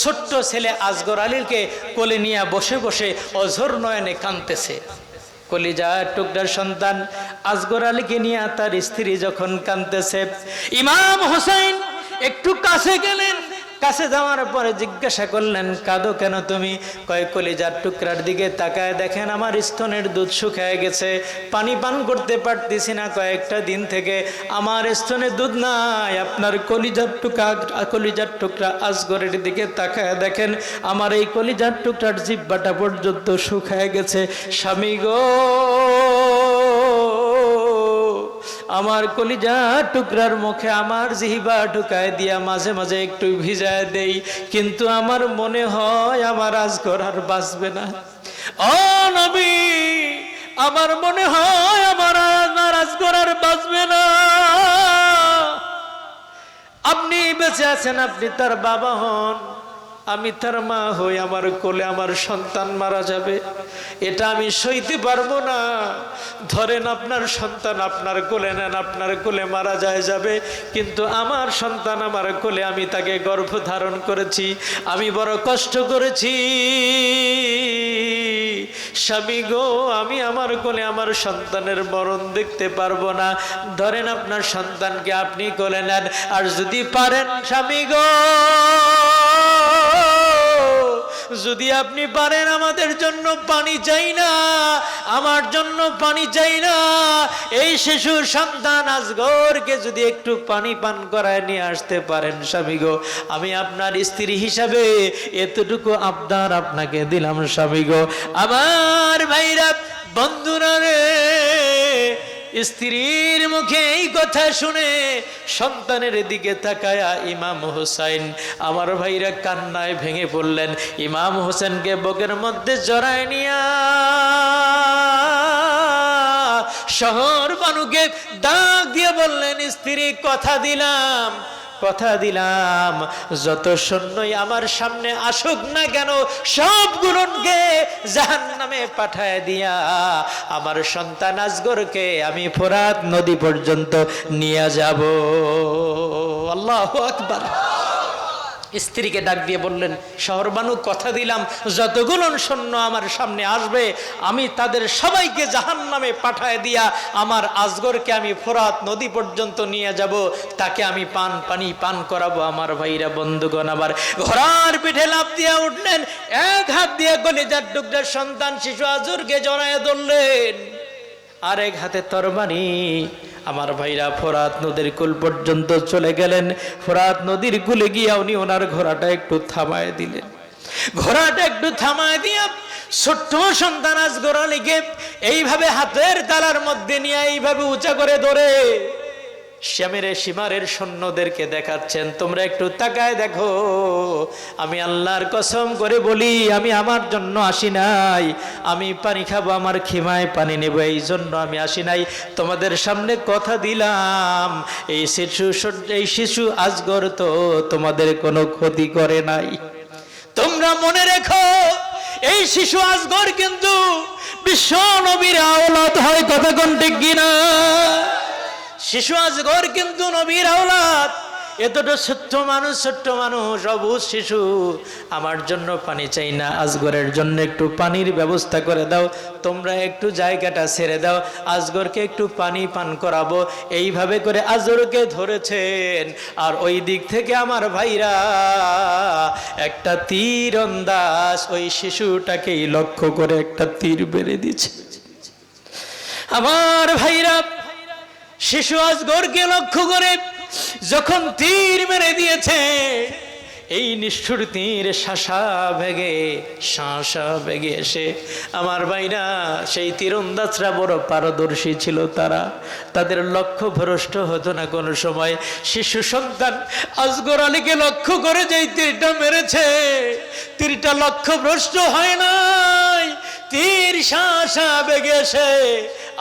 ছোট্ট ছেলে আজগর আলীকে কোলে নিয়ে বসে বসে অঝর নয়নে কাঁদতেছে। কলিজার টুকরার সন্তান আজগর আলীকে নিয়ে তার স্ত্রী যখন কাঁদতেছে, ইমাম হোসেন একটু কাছে গেলেন? কাছে যাওয়ার পরে জিজ্ঞাসা করলেন, কাঁদো কেন তুমি? কয়, কলিজার টুকরার দিকে তাকায় দেখেন আমার স্তনের দুধ শুকায় গেছে। পানি পান করতে পারতেছি না কয়েকটা দিন থেকে। আমার স্তনে দুধ নাই। আপনার কলিজার টুকরা কলিজার টুকরা আজগরের দিকে তাকায় দেখেন আমার এই কলিজার টুকরার জিব্বাটা পর্যন্ত শুকায় গেছে। স্বামী গো আমার কলিজা টুকরার মুখে আমার জিহিবা ঢুকায় দিয়া মাঝে মাঝে একটু ভিজায় দেই। কিন্তু আমার মনে হয় আমার আজগর আর বাঁচবে না। ও নবী, আমার মনে হয় আমার আর আজগর আর বাঁচবে না। আপনি বেঁচে আছেন, আপনি তার বাবা হন। আমি তার মা হই আমার কোলে আমার সন্তান মারা যাবে। এটা আমি সইতে পারব না। ধরেন আপনার সন্তান আপনার কোলে নেন, আপনার কোলে মারা যায় যাবে। কিন্তু আমার সন্তান আমার কোলে আমি তাকে গর্ভ ধারণ করেছি, আমি বড় কষ্ট করেছি। স্বামী গো, আমি আমার কোলে আমার সন্তানের মরণ দেখতে পারব না। ধরেন আপনার সন্তানকে আপনি কোলে নেন, আর যদি পারেন স্বামী গো যদি আপনি পারেন আমাদের জন্য পানি চাই না, আমার জন্য পানি চাই না, এই শিশুর সন্তান আজগরকে যদি একটু পানি পান করায় নিয়ে আসতে পারেন স্বামী গো, আমি আপনার স্ত্রী হিসাবে এতটুকু আবদার আপনাকে দিলাম স্বামী গো। আমার ভাইরা, বন্ধুরা রে স্ত্রীর মুখে এই কথা শুনে সন্তানের দিকে তাকায়া ইমাম হোসাইন, আমার ভাইরা কান্নায় ভেঙে পড়লেন। ইমাম হোসেনকে বকের মধ্যে জড়ায় নিয়া শহর বানুকে ডাক দিয়ে বললেন, স্ত্রী, কথা দিলাম। কথা দিলাম, যত সৈন্যই আমার সামনে আসুক না কেন, সব সবগুলোকে জাহান নামে পাঠায় দিয়া আমার সন্তান আজগরকে আমি ফোরাত নদী পর্যন্ত নিয়ে যাব। আল্লাহ আকবার। স্ত্রীকে ডাক দিয়ে বললেন শহরবানু কথা দিলাম, যতগুলো সৈন্য আমার সামনে আসবে, আমি তাদের সবাইকে জাহান নামে পাঠায় দিয়া আমার আজগরকে আমি ফোরাত নদী পর্যন্ত নিয়ে যাব, তাকে আমি পান পানি পান করাবো, আমার ভাইরা, বন্ধুগণ আবার ঘোড়ার পিঠে লাভ দিয়ে উঠলেন, এক হাত দিয়ে কলিজার ডুগরার সন্তান শিশু আজুরকে জড়ায় ধরলেন, আরেক হাতে তরবারি আমার ভাইরা ফোরাত নদীর কুল পর্যন্ত চলে গেলেন। ফোরাত নদীর কুলে গিয়া উনি ওনার ঘোড়াটা একটু থামায় দিলেন। ঘোড়াটা একটু থামায় দিয়া ছোট্ট সন্তান আজ গোড়া লিখে এইভাবে হাতের তালার মধ্যে নিয়ে এইভাবে উঁচা করে ধরে। শ্যামের সীমারের সৈন্যদেরকে দেখাচ্ছেন, তোমরা একটু তাকায় দেখো। আমি আল্লাহর কসম করে বলি, আমি আমার জন্য আসি নাই। আমি পানি খাব, আমার খিমায় পানি নেব, এই জন্য আমি আসি নাই। তোমাদের সামনে কথা দিলাম, এই শিশু এই শিশু আজগর তো তোমাদের কোনো ক্ষতি করে নাই। তোমরা মনে রেখো, এই শিশু আজগর কিন্তু বিশ্ব নবীর আওলাদ হয়, কথা কোন ঠিক কিনা? শিশু আজগর কিন্তু নবীর আওলাদ। এতটা ছোট্ট মানুষ ছোট্ট মানুষ, অবুজ শিশু। আমার জন্য পানি চাই না, আজগরের জন্য একটু পানির ব্যবস্থা করে দাও। তোমরা একটু জায়গাটা ছেড়ে দাও, আজগরকে একটু পানি পান করাবো। এইভাবে করে আজগরকে ধরেছেন। আর ওই দিক থেকে আমার ভাইরা, একটা তীর অন্দাজ ওই শিশুটাকেই লক্ষ্য করে একটা তীর বেড়ে দিচ্ছে আমার ভাইরা শিশু আজগরকে লক্ষ্য করে যখন তীর মেরে দিয়েছে, এই নিষ্ঠুর তীর শাসা ভেগে, শাঁসা ভেগে এসে আমার বাইরা সেই তীরন্দাজরা বড় পারদর্শী ছিল তারা। তাদের লক্ষ্য ভ্রষ্ট হতো না কোনো সময়। শিশু সন্তান আজগর আলীকে লক্ষ্য করে যেই তীরটা মেরেছে, তীরটা লক্ষ্য ভ্রষ্ট হয় নাই। তীর শাঁসা ভেগে এসে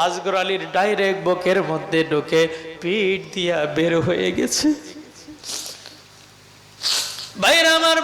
আজগর আলীর ডাইরেক্ট বকের মধ্যে ঢুকে পিঠ দিয়া বের হয়ে গেছে। ভাইরা আমার